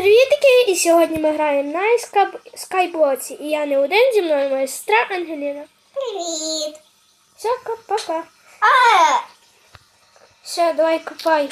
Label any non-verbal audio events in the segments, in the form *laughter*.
привітики! І сьогодні ми граємо на скайблоці. І я не один зі мною моя сестра Ангеліна. Привіт. Все, ка- пока. А, Все, давай копай.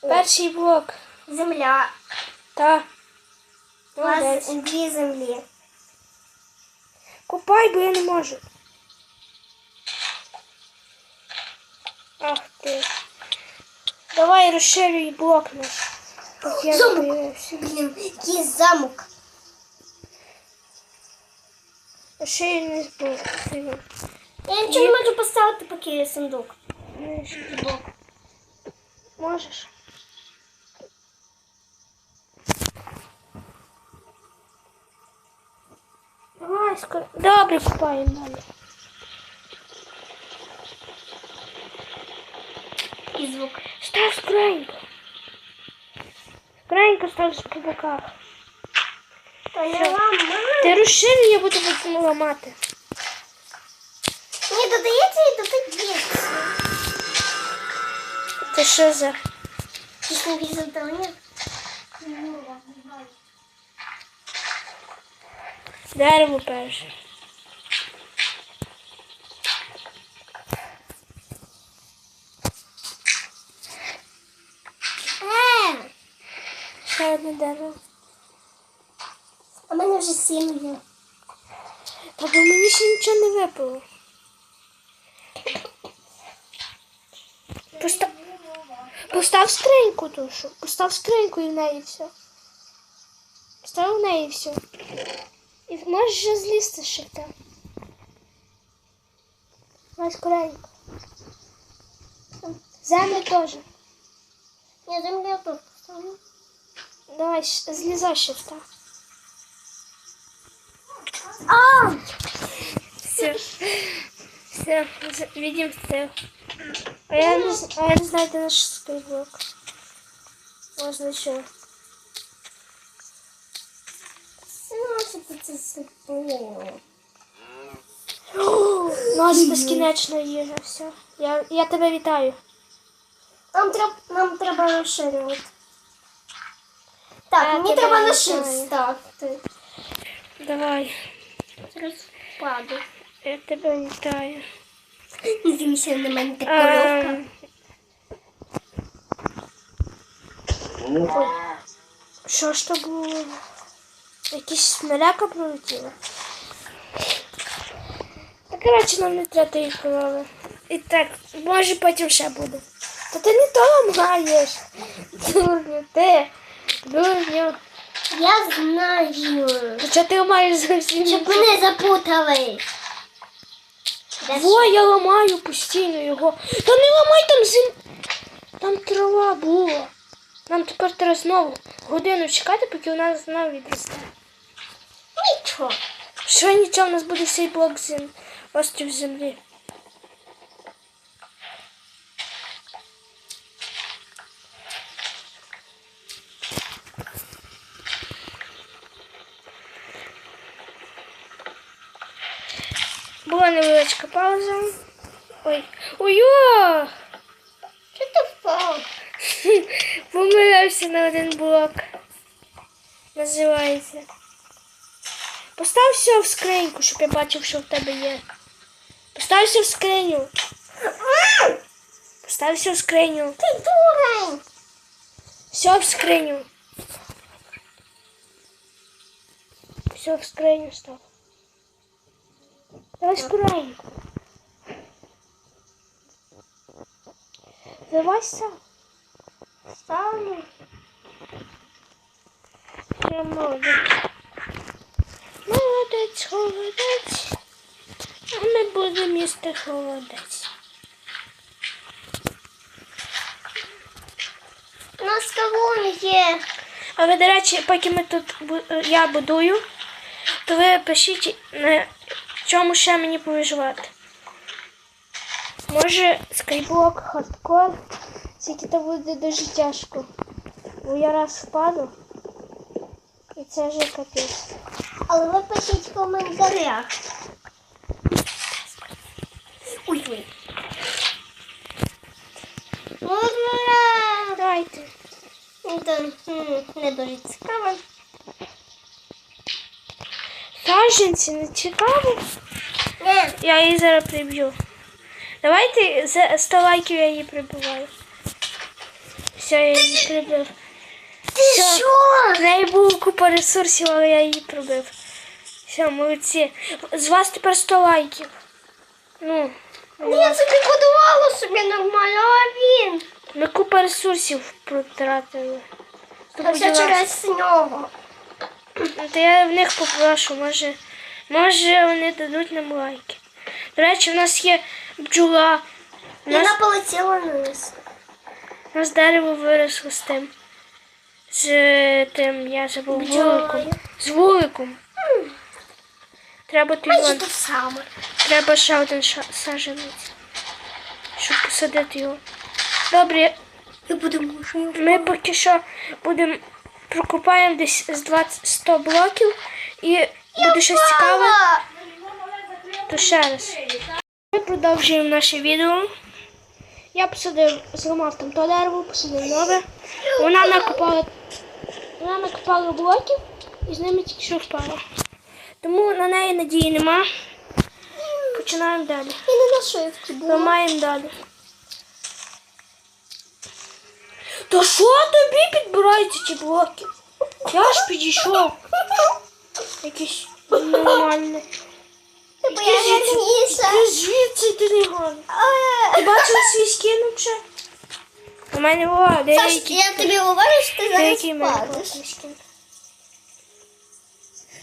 Перший блок. земля. Та. У вас дві землі. Копай, бо я не можу. Ах ти. Давай розширюй блок наш. От я Замок. появився. Блін, який замок. Розширюй блок. Сильно. Я нічого не можу поставити, поки є сундук. Знаєш, блок. Можеш? Давай, скоро. Добре, купаємо далі. І звук. Став скриньку. Скриньку став в боках. То я ламаю. Ти розширюй, я буду ламати. Ні, додається і додається. Це що за? Якісь завдання. Дерево перше. Е, Ще одне дерево. а в мене вже сім є. Та бо мені ще нічого не випало. Постав, постав скриньку душу. Постав скриньку і в неї все. Постав в неї все. І можеш вже злізти ще там. Давай скоренько. Землю теж. Я землю тут поставлю. Давай, щ- злізай там. А! Все. Все, видим все. А я не, а я не знаю, де наш скайблок. Можна ще. Нащо ти це зробила? У нас безкінечна їжа, все. Я, я тебе вітаю. Нам треба, нам треба розширювати. Так, мені треба на шип ставити. Давай. Зараз впаду. Я тебе вітаю. Не дивися на мене так коробка. Ем, Ой. Що ж то було? Якісь смеляка пролетіла? Та коротше нам не треба тієї корови. І так, може потім ще буде. Та ти не то ламаєш. Дурню, *laughs* ти. Дурню. Я знаю. Чого ти ламаєш зовсім? Щоб мене запутали. Во, я ламаю постійно його. Та не ламай там зим. Там трава була. Нам тепер треба знову годину чекати, поки вона знову відросте. Нічого. Що нічого, у нас буде цей блок зем... острів землі. Була невеличка пауза. Ой. Ой-о! Що ти впав? *laughs* Помилився на один блок. Називається. Постав все в скриньку, щоб я бачив, що в тебе є. Постав все в скриню. Постав все в скриню. Ти дурень. Все в скриню. Все в скриню став. Давай скоренько. Давай сам. Ставлю. Я молодець. Молодець, холодець. А ми будемо їсти холодець. У нас кавун є. А ви, до речі, поки ми тут е, я будую, то ви пишіть, чому ще мені повиживати. Може, скайблок, хардкор, тільки то буде дуже тяжко. Бо я раз впаду. І це вже капець. Але ви пишіть в коментарях. Ой, ой. Ура! Давайте. Буде не дуже цікаво. Саженці, не цікаво. Ні. Я її зараз приб'ю. Давайте за 100 лайків я її прибиваю. Все, я її прибив. Ти Що? що? В неї було купа ресурсів, але я її пробив. Все, молодці. З вас тепер 100 лайків. Ну, Ну, Я собі будувала собі нормально, а він. ми купа ресурсів потратили. Це все через нього. Та я в них попрошу, може, може вони дадуть нам лайки. До речі, в нас є бджола. І нас, вона полетіла вниз. у нас дерево виросло з тим. З тим, я забув, вуликом. З вуликом. Треба Майже тюльон. те саме. Треба ще один ша- саджанець, щоб посадити його. Добре, Я буду мужем. ми поки що будемо прокопаємо десь з 20 100 блоків і буде щось цікаве, то ще раз. Ми продовжуємо наше відео. Я посадив, зламав там то дерево, посадив нове. Вона накопала, вона накопала блоків і з ними тільки що впала. Тому на неї надії нема. Починаємо далі. І не на нашивки було. Ламаємо далі. Та що тобі підбираються ці блоки? Я ж підійшов. Якийсь нормальний. Ти звідси ти не. Ти бачила свій скін вже? У мене о, Саш, деякі. я тобі говорю, що ти зараз в мене скін.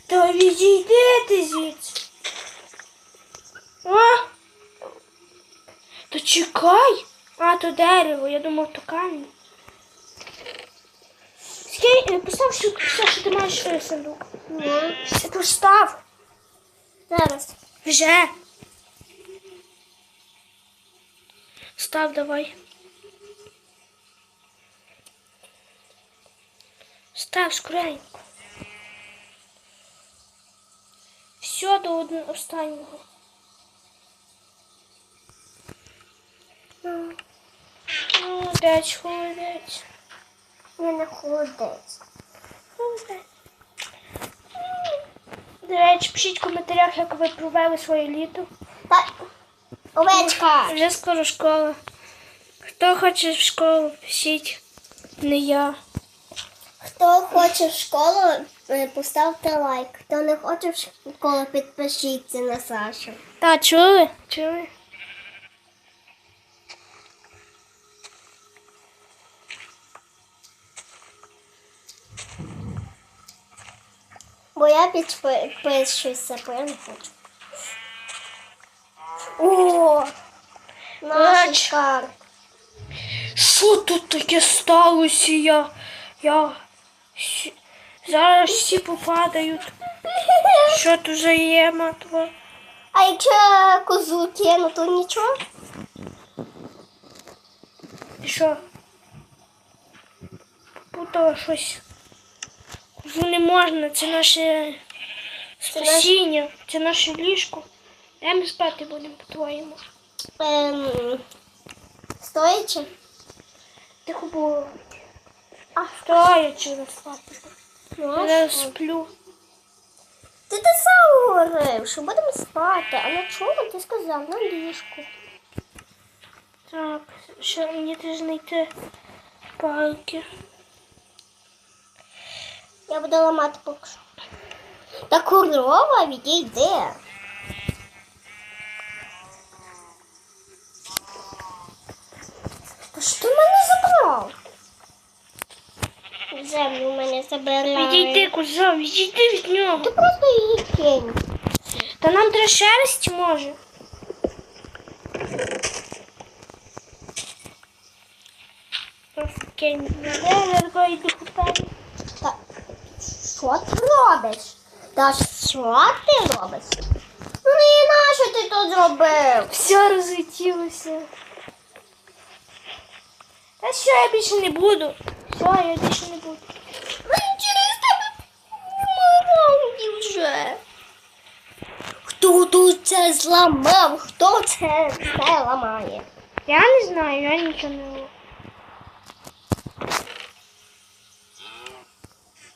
Та відійди ти звідси. О! То чекай. А, то дерево, я думав, то камінь. Скинь, постав все, все, що ти маєш е, сундук. Все постав. Зараз. Вже. Став давай. Став скоренько. Все до одного останнього. Молодець, молодець. Я не холодець. До речі, пишіть в коментарях, як ви провели своє літо. Овечка. Вже скоро школа. Хто хоче в школу, пишіть. Не я. Хто хоче в школу, е, поставте лайк. Хто не хоче в школу, підпишіться на Сашу. Та, чули? Чули? Бо я підпишуся, бо я не хочу. О! Наш Бач. Що тут таке сталося? Я. Я. Зараз всі попадають. *laughs* Що тут за є, матва? А якщо козу кину, то нічого? І що? Попутала щось. Козу не можна, це наше спасіння, це наше ліжко. Де ми спати будемо, по-твоєму? Ем, стоячи? Тихо було. А стоячи спати. Ну, Я сплю. Ти те сам говорив, що будемо спати. А на чому ти сказав? На ліжку. Так, ще мені треба знайти палки. Я буду ламати поки що. Та корова відійде. Та що ти мене забрав? Землю в мене забирає. Відійди, коза, відійди від нього. Ти просто її кинь. Та нам треба шерсті може. Просто кинь. Я такої йду купати? Та що ти робиш? Та що ти робиш? Ну і нащо ти тут зробив? Все розлетілося. Та що, я більше не буду. Все, я більше не буду. Ну через тебе мороки вже. Хто тут це зламав? Хто це все ламає? Я не знаю, я нічого не роблю.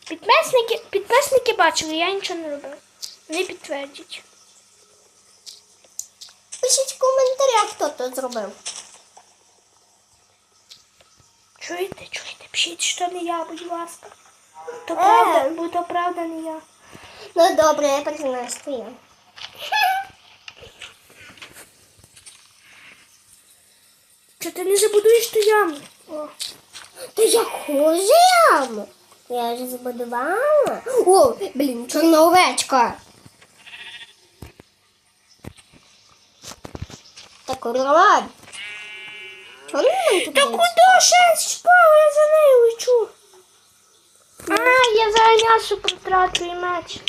Підписники, підписники бачили, я нічого не робив. Не підтвердять. Пишіть в коментарях, хто це зробив. Чуєте, чуєте? Пишіть, що не я, будь ласка. То Е. правда, бо то правда не я. Ну добре, я признаю, що я. Чи ти не забудуєш ту яму? О, Та я хуже яму. Я вже забудувала. О, блін, чорна овечка. Так, не тут Та куди ще шпала? Я за нею лечу. А, я за м'ясо протратую меч.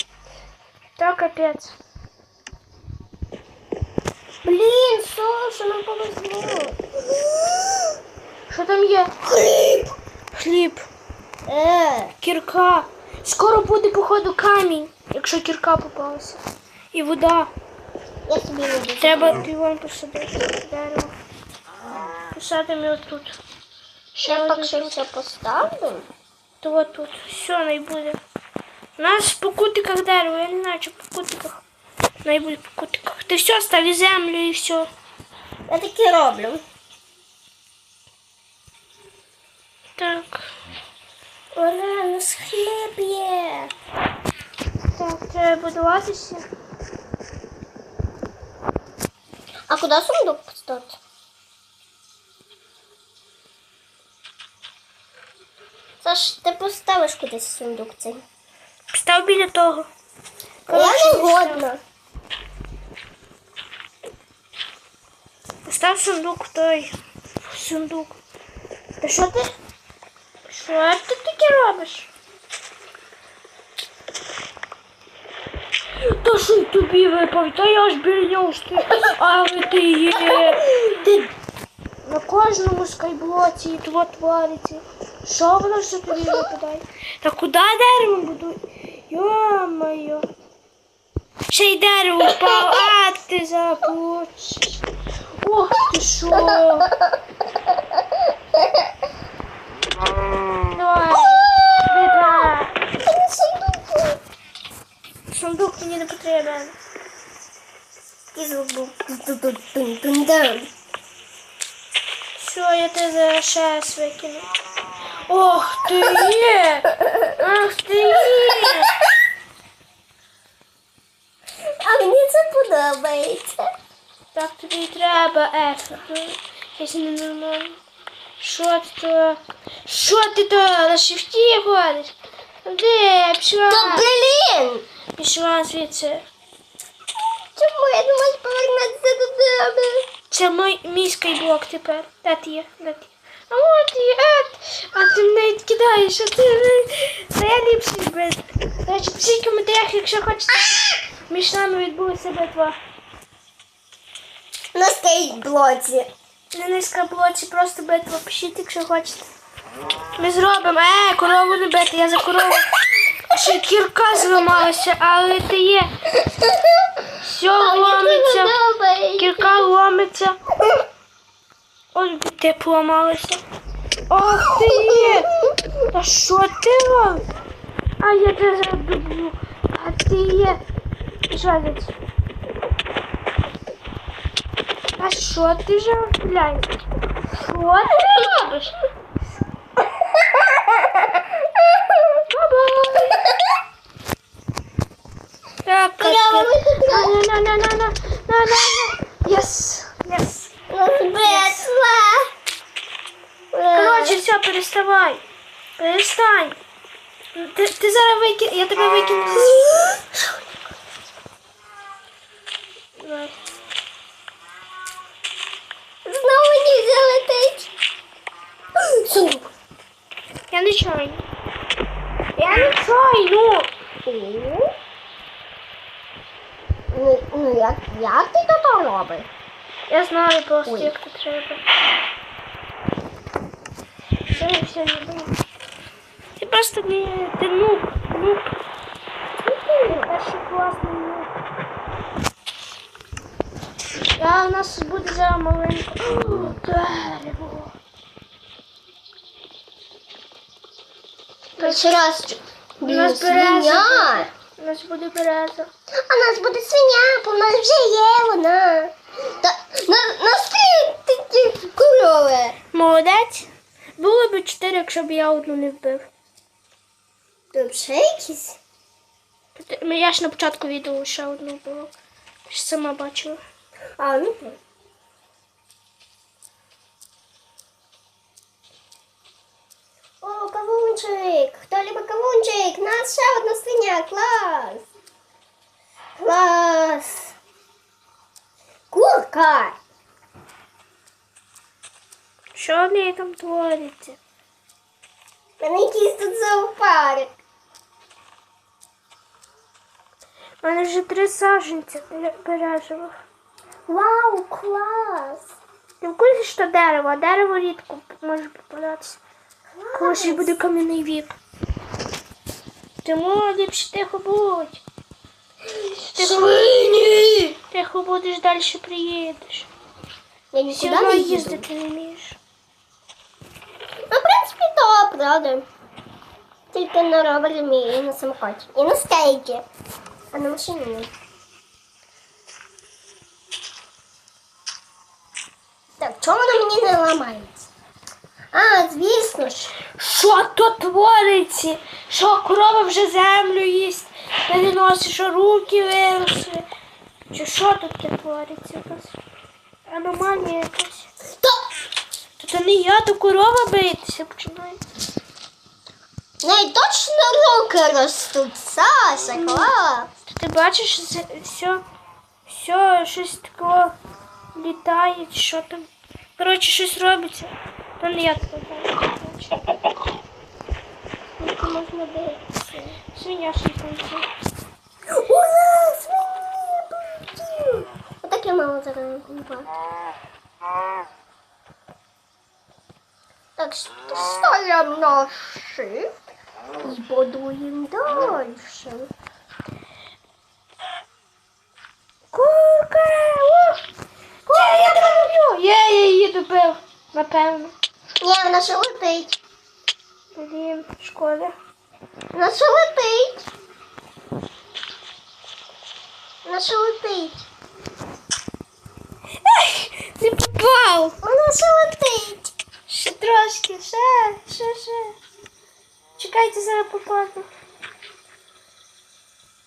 Та капець. Блін, що нам повезло? Що там є? Хліб. Хліб, Е, кірка. Скоро буде, походу, камінь, якщо кірка попалася. І вода. я собі не буду. Треба півон посадити дерево. Посадимо отут. Ще Я що тут. все поставлю. То от тут. Все не буде. У нас по кутиках дерево, я не знаю, чи по кутиках. Не буде по кутиках. Ти все, стави землю і все. Я таке роблю. Так. Ура, у нас хліб є. Так, треба будуватися. А куди сундук поставити? Саш, ти поставиш кудись сундук цей. Став біля того. Я не годна. Постав сундук в той. Сундук. Та що ти? Що ти таке робиш? Та що тобі випав? Та я ж біля нього. Але ти є. Ти на кожному скайблоці тут твориться. Що воно все тобі випадає? Та куди дерево будує? Йо-моє. Ще й дерево впало, а ти забудеш. Ох ти що. мені не потрібен. І звук був. Тун-тун-тун-тун-тун. Все, я тебе зараз ще раз викину. Ох ти є! Ах ти є! А мені це подобається. Так тобі і треба ефекту. Якесь ненормально. Що ти то? Що ти то? На шифті ходиш? Де? Пішла. Та блін! Пішла звідси. Чому я не можу повернутися до тебе? Це мій, мій скайблок тепер. Де ти є? Де ти є? А от є, ет. А ти мене відкидаєш, а ти мене... Та я ліпший без. До речі, пишіть в коментарях, якщо хочете. Між нами відбулася битва. На скейтблоці. Не на скайблоці, просто битва. Пишіть, якщо хочете. Ми зробимо. Е, корову не бити, я за корову. Ще кірка зламалася, але ти є. Все ломиться. Кірка ломиться. Ось би ти поламалася. Ох ти є! Та що ти робиш? А я тебе зараз. А ти є. Жалець. А що ти блядь? Що ти робиш? Так, как на, на, на, на, на, на, на. Yes, yes. yes. Коротше, все, переставай. Перестань. Ти, ти зараз викинь, я тебе викину. Давай. Знову не залетить. Сундук. Я не чую. Я не чую. Як, як ти то робиш? Я знаю просто, Ой. як це треба. Все, я все не буду. Ти просто не... Ти нуб, нуб. Перший класний нуб. Я у нас буде зараз маленько. Дерево. Перший раз. У нас береза. У нас буде береза. А нас буде свиня, бо в нас вже є вона. Та на, три такі корови. Молодець. Було б чотири, якщо б я одну не вбив. Там ще якісь? Ну, Я ж на початку відео ще одну. Ти ж сама бачила. А, ну так. О, кавунчик! Хто любить кавунчик? Нас ще одна свиня, клас! Клас! Курка! Що в неї там твориться? Мене якийсь тут зоопарк. У мене вже три саженця бережевих. Вау, клас! Ти в курсі, що дерево, а дерево рідко може попадатися. Коли ще буде кам'яний вік. Тому ліпше тихо будь. Свині! тихо будеш, далі приїдеш. Я Все нікуди одно не їду. їздити не вмієш. Ну, в принципі, то правда. Тільки на ровері вмію, і на самокаті. І на скейті. А на машині ні. Так, чому воно мені не ламається? А, звісно ж. Що тут твориться? Що корова вже землю їсть, переносить, що руки виросли. Чи що тут твориться якась? Аномалія якась. То! То це не я, то корова битися починає. Неї точно руки ростуть, Саша, клас. Ти бачиш, з- все, все, щось такого літає, чи що там. Коротше, щось робиться. То не я таке бачу. Тільки можна битися. Свиня шипається. Ура, свині! Купила. Так, ставимо на shift і будуємо дальше. Курка! Ух! Я! Я, я її добив, напевно. Ні, вона ще летить. Блін, шкода. Вона ще летить. Вона ще летить. Не попав! Вона ще летить. Ще трошки, ще, ще, ще. Чекайте, зараз попаду.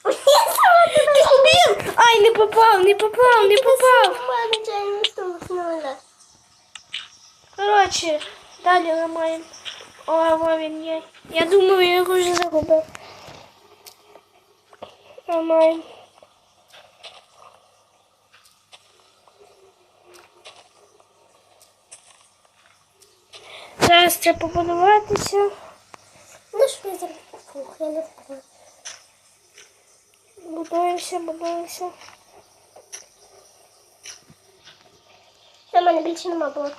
Ти кубів! Ай, не попав, не попав, не попав. Коротше, далі ламаємо. О, во він є. Я думаю, я його вже загубив. Ламаємо. Зараз треба побудуватися. Ну що я зараз? Фух, я не впала. Будуємося, будуємося. В мене більше нема блоків.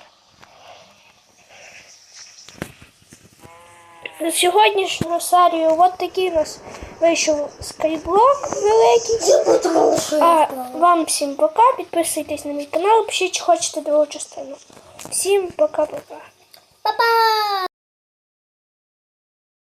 На сьогоднішню серію от такий у нас вийшов скайблок великий. А вам всім пока. Підписуйтесь на мій канал, пишіть, чи хочете другу частину. Всім пока-пока. 爸。